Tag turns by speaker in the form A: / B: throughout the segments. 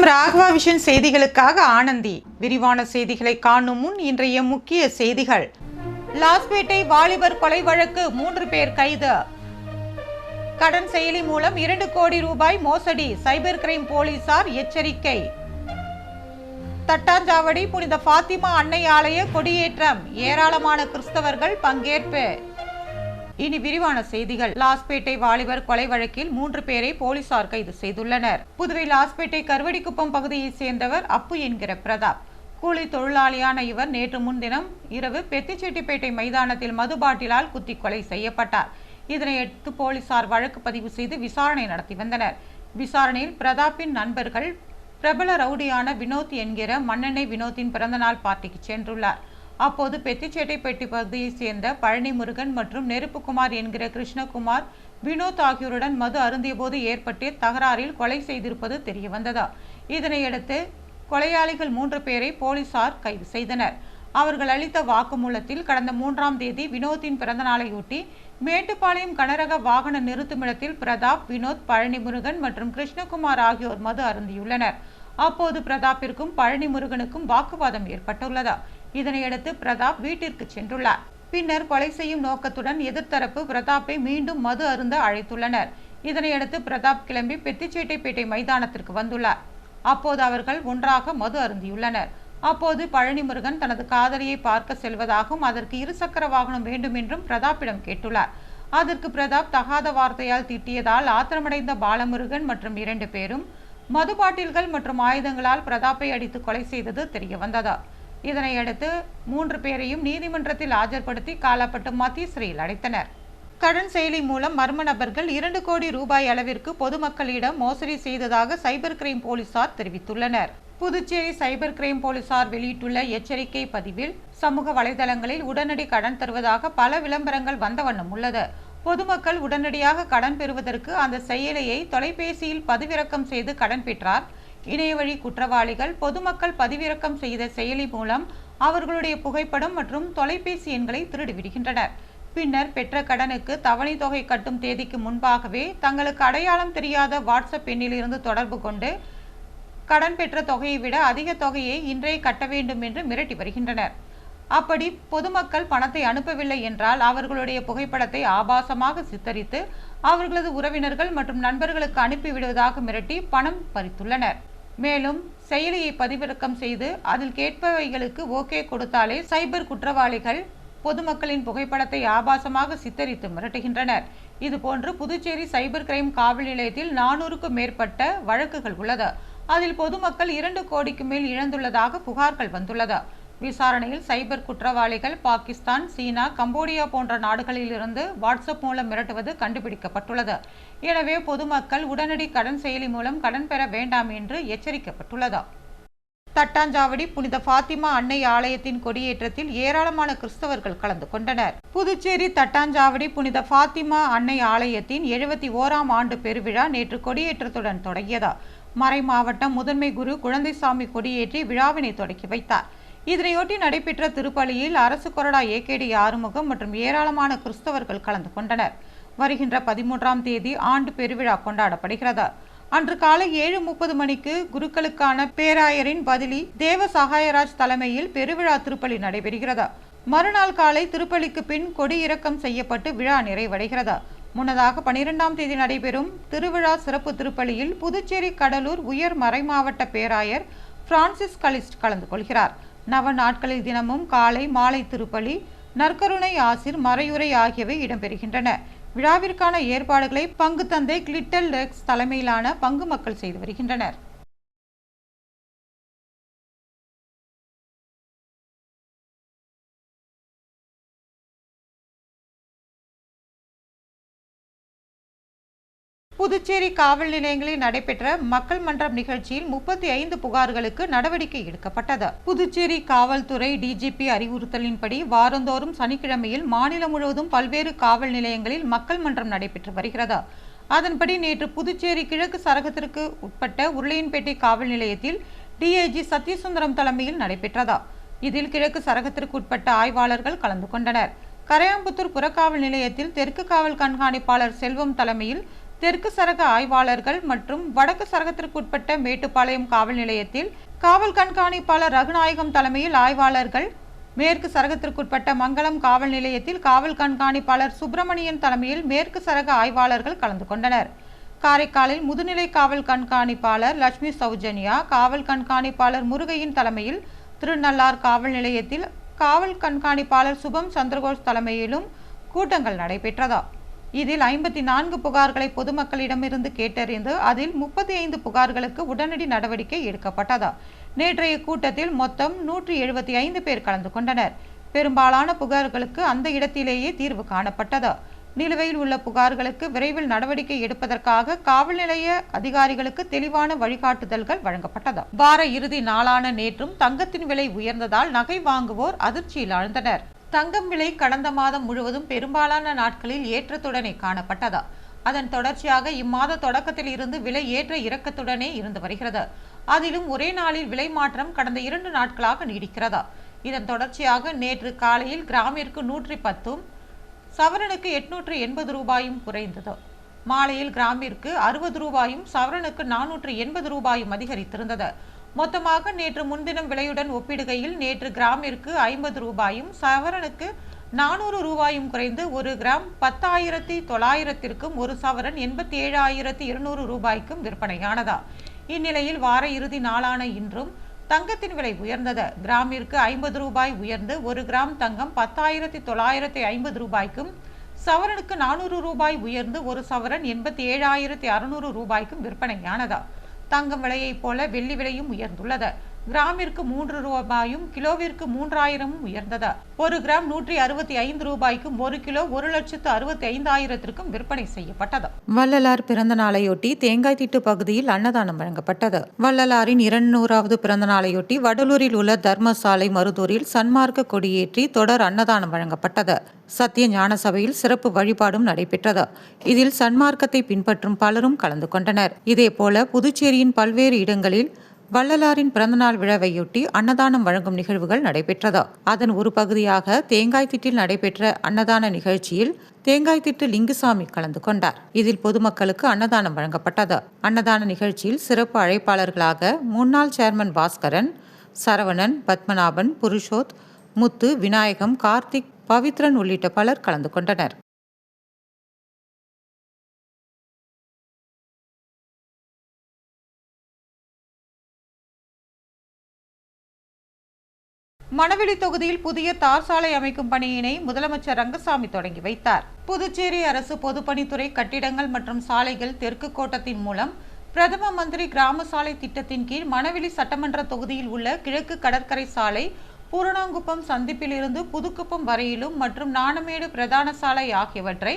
A: வணக்கம். ராகவா விஷன் செய்திகளுக்காக ஆனந்தி. விரிவான செய்திகளை காணும் முன் இன்றைய முக்கிய செய்திகள். லாஸ்பேட்டை வாலிபர் கொலை வழக்கு மூன்று பேர் கைது. கடன் செயலி மூலம் இரண்டு கோடி ரூபாய் மோசடி சைபர் கிரைம் போலீசார் எச்சரிக்கை. தட்டாஞ்சாவடி புனித ஃபாத்திமா அன்னை ஆலய கொடியேற்றம். ஏராளமான கிறிஸ்தவர்கள் பங்கேற்பு. இனி விரிவான செய்திகள். லாஸ்பேட்டை வாலிபர் கொலை வழக்கில் மூன்று பேரை போலீசார் கைது செய்துள்ளனர். புதுவை லாஸ்பேட்டை கருவடிக்குப்பம் பகுதியைச் சேர்ந்தவர் அப்பு என்கிற பிரதாப். கூலி தொழிலாளியான இவர் நேற்று முன்தினம் இரவு பெத்திச்செட்டிப்பேட்டை மைதானத்தில் மது பாட்டிலால் குத்தி கொலை செய்யப்பட்டார். இதனையடுத்து போலீசார் வழக்கு பதிவு செய்து விசாரணை நடத்தி வந்தனர். விசாரணையில் பிரதாப்பின் நண்பர்கள் பிரபல ரவுடியான வினோத் என்கிற மன்னனை வினோத்தின் பிறந்தநாள் பார்ட்டிக்கு சென்றுள்ளார். அப்போது பெத்திச்சேட்டைப்பட்டி பகுதியைச் சேர்ந்த பழனி முருகன் மற்றும் நெருப்புக்குமார் என்கிற கிருஷ்ணகுமார் வினோத் ஆகியோருடன் மது அருந்தியபோது ஏற்பட்டு தகராறில் கொலை செய்திருப்பது தெரியவந்ததா? இதனையடுத்து கொலையாளிகள் மூன்று பேரை போலீசார் கைது செய்தனர். அவர்கள் அளித்த வாக்குமூலத்தில் கடந்த மூன்றாம் தேதி வினோத்தின் பிறந்தநாளையொட்டி மேட்டுப்பாளையம் கனரக வாகன நிறுத்துமிடத்தில் பிரதாப் வினோத் பழனி முருகன் மற்றும் கிருஷ்ணகுமார் ஆகியோர் மது அருந்தியுள்ளனர். அப்போது பிரதாப்பிற்கும் பழனி முருகனுக்கும் வாக்குவாதம் ஏற்பட்டுள்ளதா? இதனையடுத்து பிரதாப் வீட்டிற்கு சென்றுள்ளார். பின்னர் கொலை செய்யும் நோக்கத்துடன் எதிர்த்தரப்பு பிரதாப்பை மீண்டும் மது அருந்த அழைத்துள்ளனர். இதனையடுத்து பிரதாப் கிளம்பி பெத்திச்சேட்டைப்பேட்டை மைதானத்திற்கு வந்துள்ளார். அப்போது அவர்கள் ஒன்றாக மது அருந்தியுள்ளனர். அப்போது பழனிமுருகன் தனது காதலியை பார்க்க செல்வதாகவும் அதற்கு இருசக்கர வாகனம் வேண்டும் என்றும் பிரதாப்பிடம் கேட்டுள்ளார். அதற்கு பிரதாப் தகாத வார்த்தையால் திட்டியதால் ஆத்திரமடைந்த பாலமுருகன் மற்றும் இரண்டு பேரும் மது பாட்டில்கள் மற்றும் ஆயுதங்களால் பிரதாப்பை அடித்து கொலை செய்தது தெரிய வந்ததா இதனையடுத்து மூன்று பேரையும் நீதிமன்றத்தில் ஆஜர்படுத்தி காலப்பட்டு மத்திய சிறையில் அடைத்தனர். கடன் செயலி மூலம் மர்ம நபர்கள் இரண்டு கோடி ரூபாய் அளவிற்கு பொதுமக்களிடம் மோசடி செய்ததாக சைபர் கிரைம் போலீசார் தெரிவித்துள்ளனர். புதுச்சேரி சைபர் கிரைம் போலீசார் வெளியிட்டுள்ள எச்சரிக்கை பதிவில் சமூக வலைதளங்களில் உடனடி கடன் தருவதாக பல விளம்பரங்கள் வந்த வண்ணம் உள்ளது. பொதுமக்கள் உடனடியாக கடன் பெறுவதற்கு அந்த செயலியை தொலைபேசியில் பதிவிறக்கம் செய்து கடன் பெற்றார் இணையவழி குற்றவாளிகள் பொதுமக்கள் பதிவிறக்கம் செய்த செயலி மூலம் அவர்களுடைய புகைப்படம் மற்றும் தொலைபேசி எண்களை திருடிவிடுகின்றனர். பின்னர் பெற்ற கடனுக்கு தவணை தொகை கட்டும் தேதிக்கு முன்பாகவே தங்களுக்கு அடையாளம் தெரியாத வாட்ஸ்அப் எண்ணிலிருந்து தொடர்பு கொண்டு கடன் பெற்ற தொகையை விட அதிக தொகையை இன்றே கட்ட வேண்டும் என்று மிரட்டி வருகின்றனர். அப்படி பொதுமக்கள் பணத்தை அனுப்பவில்லை என்றால் அவர்களுடைய புகைப்படத்தை ஆபாசமாக சித்தரித்து அவர்களது உறவினர்கள் மற்றும் நண்பர்களுக்கு அனுப்பிவிடுவதாக மிரட்டி பணம் பறித்துள்ளனர். மேலும் செயலியை பதிவிறக்கம் செய்து அதில் கேட்பவைகளுக்கு ஓகே கொடுத்தாலே சைபர் குற்றவாளிகள் பொதுமக்களின் புகைப்படத்தை ஆபாசமாக சித்தரித்து மிரட்டுகின்றனர். இதுபோன்று புதுச்சேரி சைபர் கிரைம் காவல் நிலையத்தில் நானூறுக்கும் மேற்பட்ட வழக்குகள் உள்ளது. அதில் பொதுமக்கள் இரண்டு கோடிக்கு மேல் இழந்துள்ளதாக புகார்கள் வந்துள்ளது. விசாரணையில் சைபர் குற்றவாளிகள் பாகிஸ்தான் சீனா கம்போடியா போன்ற நாடுகளில் இருந்து வாட்ஸ்அப் மூலம் மிரட்டுவது கண்டுபிடிக்கப்பட்டுள்ளது. எனவே பொதுமக்கள் உடனடி கடன் செயலி மூலம் கடன் பெற வேண்டாம் என்று எச்சரிக்கப்பட்டுள்ளது. தட்டாஞ்சாவடி புனித ஃபாத்திமா அன்னை ஆலயத்தின் கொடியேற்றத்தில் ஏராளமான கிறிஸ்தவர்கள் கலந்து கொண்டனர். புதுச்சேரி தட்டாஞ்சாவடி புனித ஃபாத்திமா அன்னை ஆலயத்தின் எழுபத்தி ஓராம் ஆண்டு பெருவிழா நேற்று கொடியேற்றத்துடன் தொடங்கியது. மறை மாவட்டம் முதன்மை குரு குழந்தைசாமி கொடியேற்றி விழாவினை தொடக்கி வைத்தார். இதனையொட்டி நடைபெற்ற திருப்பலியில் அரசு கொறடா ஏகேடி ஆறுமுகம் மற்றும் ஏராளமான கிறிஸ்தவர்கள் கலந்து கொண்டனர். வருகின்ற பதிமூன்றாம் தேதி ஆண்டு பெருவிழா கொண்டாடப்படுகிறது. அன்று காலை ஏழு முப்பது மணிக்கு குருக்களுக்கான பேராயரின் பதிலி தேவ சகாயராஜ் தலைமையில் பெருவிழா திருப்பலி நடைபெறுகிறது. மறுநாள் காலை திருப்பலிக்கு பின் கொடி இறக்கம் செய்யப்பட்டு விழா நிறைவடைகிறது. முன்னதாக பனிரெண்டாம் தேதி நடைபெறும் திருவிழா சிறப்பு திருப்பலியில் புதுச்சேரி கடலூர் உயர் மறைமாவட்ட பேராயர் பிரான்சிஸ் கலிஸ்ட் கலந்து கொள்கிறார். நவ நாட்களில் தினமும் காலை மாலை திருப்பலி நற்கருணை ஆசிர் மறையுரை ஆகியவை இடம்பெறுகின்றன. விழாவிற்கான ஏற்பாடுகளை பங்கு தந்தை கிளிட்டல் ரெக்ஸ் தலைமையிலான பங்கு மக்கள் செய்து வருகின்றனர். புதுச்சேரி காவல் நிலையங்களில் நடைபெற்ற மக்கள் மன்றம் நிகழ்ச்சியில் முப்பத்தி ஐந்து புகார்களுக்கு நடவடிக்கை எடுக்கப்பட்டது. புதுச்சேரி காவல்துறை டிஜிபி அறிவுறுத்தலின்படி வாரந்தோறும் சனிக்கிழமையில் மாநிலம் முழுவதும் பல்வேறு காவல் நிலையங்களில் மக்கள் மன்றம் நடைபெற்று வருகிறது. அதன்படி நேற்று புதுச்சேரி கிழக்கு சரகத்திற்கு உட்பட்ட உருளையன்பேட்டை காவல் நிலையத்தில் டிஐஜி சத்யசுந்தரம் தலைமையில் நடைபெற்றதா. இதில் கிழக்கு சரகத்திற்கு உட்பட்ட ஆய்வாளர்கள் கலந்து கொண்டனர். கரையாம்புத்தூர் புறக்காவல் நிலையத்தில் தெற்கு காவல் கண்காணிப்பாளர் செல்வம் தலைமையில் தெற்கு சரக ஆய்வாளர்கள் மற்றும் வடக்கு சரகத்திற்குட்பட்ட மேட்டுப்பாளையம் காவல் நிலையத்தில் காவல் கண்காணிப்பாளர் ரகுநாயகம் தலைமையில் ஆய்வாளர்கள் மேற்கு சரகத்திற்குட்பட்ட மங்களம் காவல் நிலையத்தில் காவல் கண்காணிப்பாளர் சுப்பிரமணியன் தலைமையில் மேற்கு சரக ஆய்வாளர்கள் கலந்து கொண்டனர். காரைக்காலில் முதுநிலை காவல் கண்காணிப்பாளர் லட்சுமி சௌஜன்யா காவல் கண்காணிப்பாளர் முருகையின் தலைமையில் திருநள்ளார் காவல் நிலையத்தில் காவல் கண்காணிப்பாளர் சுபம் சந்திரகோஷ் தலைமையிலும் கூட்டங்கள் நடைபெற்றதா இதில் ஐம்பத்தி நான்கு புகார்களை பொதுமக்களிடமிருந்து கேட்டறிந்து அதில் முப்பத்தி ஐந்து புகார்களுக்கு உடனடி நடவடிக்கை எடுக்கப்பட்டதா. நேற்றைய கூட்டத்தில் மொத்தம் நூற்றி எழுபத்தி ஐந்து பேர் கலந்து கொண்டனர். பெரும்பாலான புகார்களுக்கு அந்த இடத்திலேயே தீர்வு காணப்பட்டதா. நிலுவையில் உள்ள புகார்களுக்கு விரைவில் நடவடிக்கை எடுப்பதற்காக காவல் நிலைய அதிகாரிகளுக்கு தெளிவான வழிகாட்டுதல்கள் வழங்கப்பட்டது. வார இறுதி நாளான நேற்றும் தங்கத்தின் விலை உயர்ந்ததால் நகை வாங்குவோர் அதிர்ச்சியில் ஆழ்ந்தனர். தங்கம் விலை கடந்த மாதம் முழுவதும் பெரும்பாலான நாட்களில் ஏற்றத்துடனே காணப்பட்டதா. அதன் தொடர்ச்சியாக இம்மாத தொடக்கத்தில் இருந்து விலை ஏற்ற இறக்கத்துடனே இருந்து வருகிறது. அதிலும் ஒரே நாளில் விலை மாற்றம் கடந்த இரண்டு நாட்களாக நீடிக்கிறதா. இதன் தொடர்ச்சியாக நேற்று காலையில் கிராமிற்கு நூற்றி பத்தும் சவரனுக்கு எட்நூற்று எண்பது ரூபாயும் குறைந்தது. மாலையில் கிராமிற்கு அறுபது ரூபாயும் சவரனுக்கு நானூற்று எண்பது ரூபாயும் அதிகரித்திருந்தது. மொத்தமாக நேற்று முன்தினம் விலையுடன் ஒப்பிடுகையில் நேற்று கிராமிற்கு ஐம்பது ரூபாயும் சவரனுக்கு நானூறு ரூபாயும் குறைந்து ஒரு கிராம் பத்தாயிரத்தி தொள்ளாயிரத்திற்கும் ஒரு சவரன் எண்பத்தி ஏழாயிரத்தி இருநூறு ரூபாய்க்கும் விற்பனையானதா? இந்நிலையில் வார இறுதி நாளான இன்றும் தங்கத்தின் விலை உயர்ந்தது. கிராமிற்கு ஐம்பது ரூபாய் உயர்ந்து ஒரு கிராம் தங்கம் பத்தாயிரத்தி தொள்ளாயிரத்தி ஐம்பது ரூபாய்க்கும் சவரனுக்கு நானூறு ரூபாய் உயர்ந்து ஒரு சவரன் எண்பத்தி ஏழாயிரத்தி அறுநூறு ரூபாய்க்கும் விற்பனையானதா? தங்க விலையைப் போல வெள்ளி விலையும் உயர்ந்துள்ளது. கிராமிற்கு மூன்று ரூபாயும் கிலோவிற்கு மூன்றாயிரமும் உயர்ந்தது. ஒரு கிராம் நூற்றி அறுபத்தி ஐந்து ரூபாய்க்கும் ஒரு கிலோ ஒரு லட்சத்து அறுபத்தி ஐந்தாயிரத்திற்கும் விற்பனை செய்யப்பட்டது. வள்ளலார் பிறந்த நாளையொட்டி தேங்காய் திட்டு பகுதியில் அன்னதானம் வழங்கப்பட்டது. வள்ளலாரின் இருநூறாவது பிறந்த நாளையொட்டி வடலூரில் உள்ள தர்மசாலை மருதூரில் சன்மார்க்க கொடியேற்றி தொடர் அன்னதானம் வழங்கப்பட்டது. சத்திய ஞான சபையில் சிறப்பு வழிபாடும் நடைபெற்றது. இதில் சன்மார்க்கத்தை பின்பற்றும் பலரும் கலந்து கொண்டனர். இதேபோல புதுச்சேரியின் பல்வேறு இடங்களில் வள்ளலாரின் பிறந்தநாள் விழாவையொட்டி அன்னதானம் வழங்கும் நிகழ்வுகள் நடைபெற்றதா? அதன் ஒரு பகுதியாக தேங்காய் திட்டில் நடைபெற்ற அன்னதான நிகழ்ச்சியில் தேங்காய் திட்டு லிங்குசாமி கலந்து கொண்டார். இதில் பொதுமக்களுக்கு அன்னதானம் வழங்கப்பட்டது. அன்னதான நிகழ்ச்சியில் சிறப்பு அழைப்பாளர்களாக முன்னாள் சேர்மன் பாஸ்கரன் சரவணன் பத்மநாபன் புருஷோத் முத்து விநாயகம் கார்த்திக் பவித்ரன் உள்ளிட்ட பலர் கலந்து கொண்டனர். மணவெளி தொகுதியில் புதிய தார் சாலை அமைக்கும் பணியினை முதலமைச்சர் ரங்கசாமி தொடங்கி வைத்தார். புதுச்சேரி அரசு பொதுப்பணித்துறை கட்டிடங்கள் மற்றும் சாலைகள் தெற்கு கோட்டத்தின் மூலம் பிரதம மந்திரி கிராம சாலை திட்டத்தின் கீழ் மணவெளி சட்டமன்ற தொகுதியில் உள்ள கிழக்கு கடற்கரை சாலை பூரணாங்குப்பம் சந்திப்பிலிருந்து புதுக்குப்பம் வரையிலும் மற்றும் நாணமேடு பிரதான சாலை ஆகியவற்றை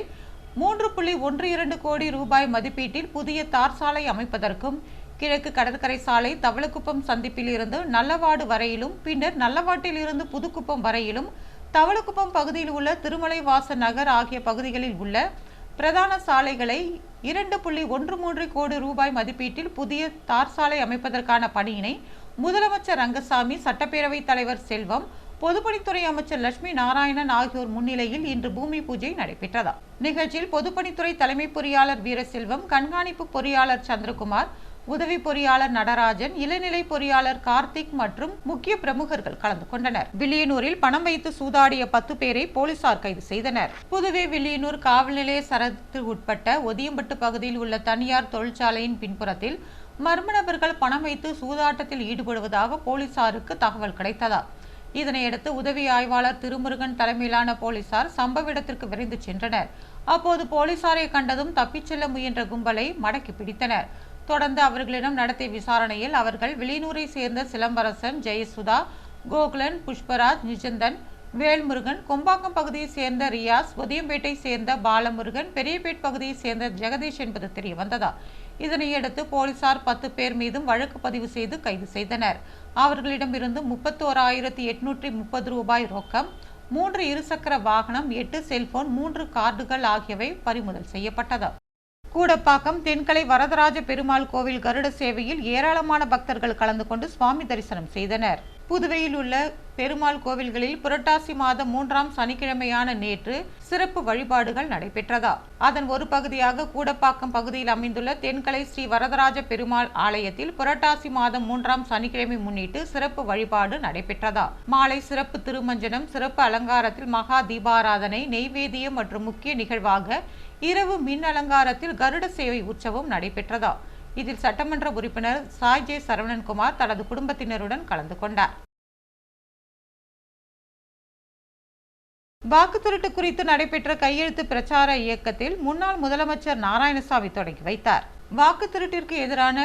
A: மூன்று புள்ளி ஒன்று இரண்டு கோடி ரூபாய் மதிப்பீட்டில் புதிய தார் சாலை அமைப்பதற்கும் கிழக்கு கடற்கரை சாலை தவளக்குப்பம் சந்திப்பில் இருந்து நல்லவாடு வரையிலும் பின்னர் நல்லவாட்டில் இருந்து புதுக்குப்பம் வரையிலும் தவளக்குப்பம் பகுதியில் உள்ள திருமலை வாச நகர் ஆகிய பகுதிகளில் உள்ள பிரதான சாலைகளை இரண்டு புள்ளி ஒன்று மூன்று கோடி ரூபாய் மதிப்பீட்டில் புதிய தார் சாலை அமைப்பதற்கான பணியினை முதலமைச்சர் ரங்கசாமி சட்டப்பேரவைத் தலைவர் செல்வம் பொதுப்பணித்துறை அமைச்சர் லட்சுமி நாராயணன் ஆகியோர் முன்னிலையில் இன்று பூமி பூஜை நடைபெற்றதா நிகழ்ச்சியில் பொதுப்பணித்துறை தலைமை பொறியாளர் வீரசெல்வம் கண்காணிப்பு பொறியாளர் சந்திரகுமார் உதவி பொறியாளர் நடராஜன் இளநிலை பொறியாளர் கார்த்திக் மற்றும் முக்கிய பிரமுகர்கள் கலந்து கொண்டனர். வில்லியனூரில் பணம் வைத்து சூதாடிய பத்து பேரை போலீசார் கைது செய்தனர். புதுவை வில்லியனூர் காவல் நிலைய உட்பட்ட ஒதியம்பட்டு பகுதியில் உள்ள தனியார் தொழிற்சாலையின் பின்புறத்தில் மர்ம நபர்கள் பணம் வைத்து சூதாட்டத்தில் ஈடுபடுவதாக போலீசாருக்கு தகவல் கிடைத்ததா? இதனையடுத்து உதவி ஆய்வாளர் திருமுருகன் தலைமையிலான போலீசார் சம்பவ இடத்திற்கு விரைந்து சென்றனர். அப்போது போலீசாரை கண்டதும் தப்பிச் செல்ல முயன்ற கும்பலை மடக்கி பிடித்தனர். தொடர்ந்து அவர்களிடம் நடத்திய விசாரணையில் அவர்கள் வெளியூரை சேர்ந்த சிலம்பரசன் ஜெயசுதா கோகுலன் புஷ்பராஜ் நிஜந்தன் வேல்முருகன் கொம்பாக்கம் பகுதியைச் சேர்ந்த ரியாஸ் உதயம்பேட்டை சேர்ந்த பாலமுருகன் பெரியபேட் பகுதியைச் சேர்ந்த ஜெகதீஷ் என்பது தெரிய வந்ததா இதனையடுத்து போலீசார் பத்து பேர் மீதும் வழக்கு பதிவு செய்து கைது செய்தனர். அவர்களிடமிருந்து முப்பத்தோராயிரத்தி எட்நூற்றி முப்பது ரூபாய் ரொக்கம் மூன்று இருசக்கர வாகனம் எட்டு செல்போன் மூன்று கார்டுகள் ஆகியவை பறிமுதல் செய்யப்பட்டது. கூடப்பாக்கம் தென்கலை வரதராஜ பெருமாள் கோவில் கருட சேவையில் ஏராளமான பக்தர்கள் கலந்து கொண்டு சுவாமி தரிசனம் செய்தனர். புதுவையில் உள்ள பெருமாள் கோவில்களில் புரட்டாசி மாதம் மூன்றாம் சனிக்கிழமையான நேற்று சிறப்பு வழிபாடுகள் நடைபெற்றதா? அதன் ஒரு பகுதியாக கூடப்பாக்கம் பகுதியில் அமைந்துள்ள தென்கலை ஸ்ரீ வரதராஜ பெருமாள் ஆலயத்தில் புரட்டாசி மாதம் மூன்றாம் சனிக்கிழமை முன்னிட்டு சிறப்பு வழிபாடு நடைபெற்றதா? மாலை சிறப்பு திருமஞ்சனம் சிறப்பு அலங்காரத்தில் மகா தீபாராதனை நெய்வேதியம் மற்றும் முக்கிய நிகழ்வாக இரவு மின் அலங்காரத்தில் கருட சேவை உற்சவம் நடைபெற்றதா? இதில் சட்டமன்ற உறுப்பினர் சாய் ஜே சரவணன்குமார் தனது குடும்பத்தினருடன் கலந்து கொண்டார். வாக்கு திருட்டு குறித்து நடைபெற்ற கையெழுத்து பிரச்சார இயக்கத்தில் முன்னாள் முதலமைச்சர் நாராயணசாமி தொடங்கி வைத்தார். வாக்கு திருட்டிற்கு எதிரான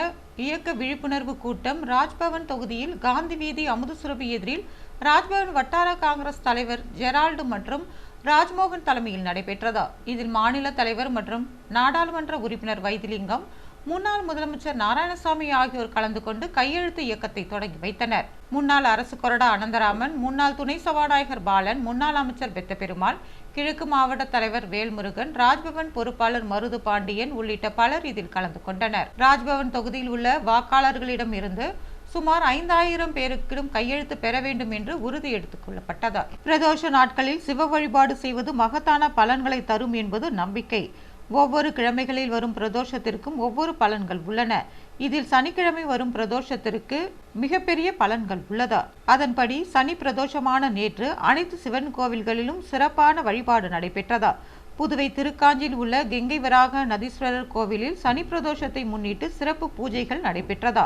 A: இயக்க விழிப்புணர்வு கூட்டம் ராஜ்பவன் தொகுதியில் காந்தி வீதி அமுதசுரபி எதிரில் ராஜ்பவன் வட்டார காங்கிரஸ் தலைவர் ஜெரால்டு மற்றும் ராஜ்மோகன் தலைமையில் நடைபெற்றதா. இதில் மாநில தலைவர் மற்றும் நாடாளுமன்ற உறுப்பினர் வைத்திலிங்கம் முன்னாள் முதலமைச்சர் நாராயணசாமி ஆகியோர் கலந்து கொண்டு கையெழுத்து இயக்கத்தை தொடங்கி வைத்தனர். முன்னாள் அரசு கொறடா அனந்தராமன் முன்னாள் துணை சபாநாயகர் பாலன் முன்னாள் அமைச்சர் பெத்த பெருமாள் கிழக்கு மாவட்ட தலைவர் வேல்முருகன் ராஜ்பவன் பொறுப்பாளர் மருது பாண்டியன் உள்ளிட்ட பலர் இதில் கலந்து கொண்டனர். ராஜ்பவன் தொகுதியில் உள்ள வாக்காளர்களிடம் இருந்து சுமார் ஐந்தாயிரம் பேருக்கிடம் கையெழுத்து பெற வேண்டும் என்று உறுதி எடுத்துக் கொள்ளப்பட்டது. பிரதோஷ நாட்களில் சிவ வழிபாடு செய்வது மகத்தான பலன்களை தரும் என்பது நம்பிக்கை. ஒவ்வொரு கிழமைகளில் வரும் பிரதோஷத்திற்கும் ஒவ்வொரு பலன்கள் உள்ளன. இதில் சனிக்கிழமை வரும் பிரதோஷத்திற்கு மிகப்பெரிய பலன்கள் உள்ளதா? அதன்படி சனி பிரதோஷமான நேற்று அனைத்து சிவன் கோவில்களிலும் சிறப்பான வழிபாடு நடைபெற்றதா? புதுவை திருக்காஞ்சியில் உள்ள கெங்கை வராக நதீஸ்வரர் கோவிலில் சனி பிரதோஷத்தை முன்னிட்டு சிறப்பு பூஜைகள் நடைபெற்றதா?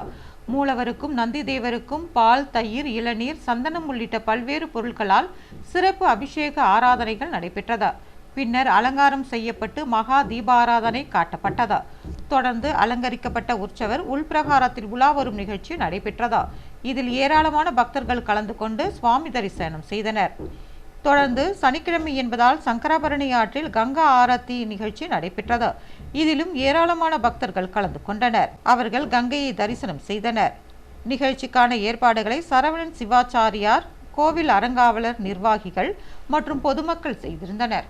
A: மூலவருக்கும் நந்தி தேவருக்கும் பால் தயிர் இளநீர் சந்தனம் உள்ளிட்ட பல்வேறு பொருட்களால் சிறப்பு அபிஷேக ஆராதனைகள் நடைபெற்றதா? பின்னர் அலங்காரம் செய்யப்பட்டு மகா தீபாராதனை காட்டப்பட்டதா. தொடர்ந்து அலங்கரிக்கப்பட்ட உற்சவர் உள்பிரகாரத்தில் உலா வரும் நிகழ்ச்சி நடைபெற்றதா. இதில் ஏராளமான பக்தர்கள் கலந்து கொண்டு சுவாமி தரிசனம் செய்தனர். தொடர்ந்து சனிக்கிழமை என்பதால் சங்கராபரணி ஆற்றில் கங்கா ஆரத்தி நிகழ்ச்சி நடைபெற்றது. இதிலும் ஏராளமான பக்தர்கள் கலந்து கொண்டனர். அவர்கள் கங்கையை தரிசனம் செய்தனர். நிகழ்ச்சிக்கான ஏற்பாடுகளை சரவணன் சிவாச்சாரியார் கோவில் அறங்காவலர் நிர்வாகிகள் மற்றும் பொதுமக்கள் செய்திருந்தனர்.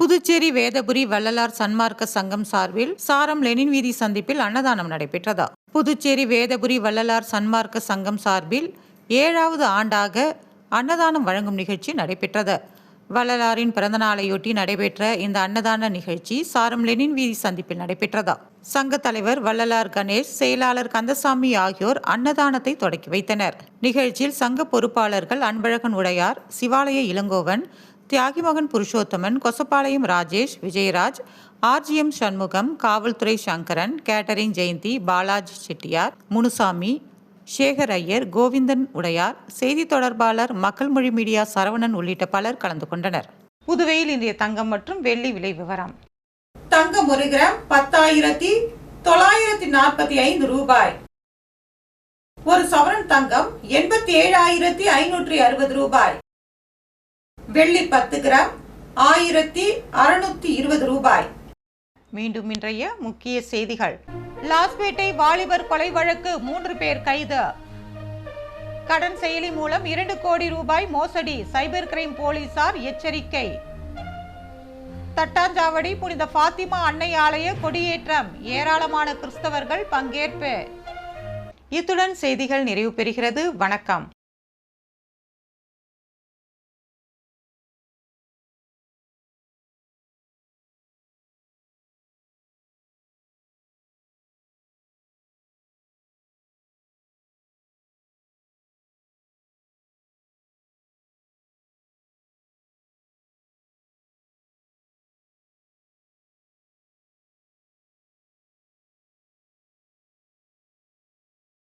A: புதுச்சேரி வேதபுரி வள்ளலார் சன்மார்க்க சங்கம் சார்பில் சாரம் லெனின் வீதி சந்திப்பில் அன்னதானம் நடைபெற்றதா. புதுச்சேரி வேதபுரி வள்ளலார் சன்மார்க்க சங்கம் சார்பில் ஏழாவது ஆண்டாக அன்னதானம் வழங்கும் நிகழ்ச்சி நடைபெற்றது. வள்ளலாரின் பிறந்தநாளையொட்டி நடைபெற்ற இந்த அன்னதான நிகழ்ச்சி சாரம் லெனின் வீதி சந்திப்பில் நடைபெற்றதா. சங்க தலைவர் வள்ளலார் கணேஷ் செயலாளர் கந்தசாமி ஆகியோர் அன்னதானத்தை தொடக்கி வைத்தனர். நிகழ்ச்சியில் சங்க பொறுப்பாளர்கள் அன்பழகன் உடையார் சிவாலய இளங்கோவன் தியாகிமகன் புருஷோத்தமன் கொசப்பாளையம் ராஜேஷ் விஜயராஜ் ஆர்ஜிஎம் சண்முகம் காவல்துறை சங்கரன் கேட்டரிங் ஜெயந்தி பாலாஜி செட்டியார் முனுசாமி சேகர் ஐயர் கோவிந்தன் உடையார் செய்தி தொடர்பாளர் மக்கள் மொழி மீடியா சரவணன் உள்ளிட்ட பலர் கலந்து கொண்டனர். புதுவையில் இன்றைய தங்கம் மற்றும் வெள்ளி விலை விவரம். தங்கம் ஒரு கிராம் பத்தாயிரத்தி தொள்ளாயிரத்தி நாற்பத்தி ஐந்து ரூபாய். ஒரு சவரன் தங்கம் எண்பத்தி ஏழாயிரத்தி ஐநூற்றி அறுபது ரூபாய். வெள்ளி பத்து கிராம் ஆயிரத்தி அறுநூத்தி இருபது ரூபாய். மீண்டும் இன்றைய முக்கிய செய்திகள். லாஸ்பேட்டை வாலிபர் கொலை வழக்கு மூன்று பேர் கைது. கடன் செயலி மூலம் இரண்டு கோடி ரூபாய் மோசடி சைபர் கிரைம் போலீசார் எச்சரிக்கை. தட்டாஞ்சாவடி புனித ஃபாத்திமா அன்னை ஆலய கொடியேற்றம் ஏராளமான கிறிஸ்தவர்கள் பங்கேற்பு. இத்துடன் செய்திகள் நிறைவு பெறுகிறது. வணக்கம்.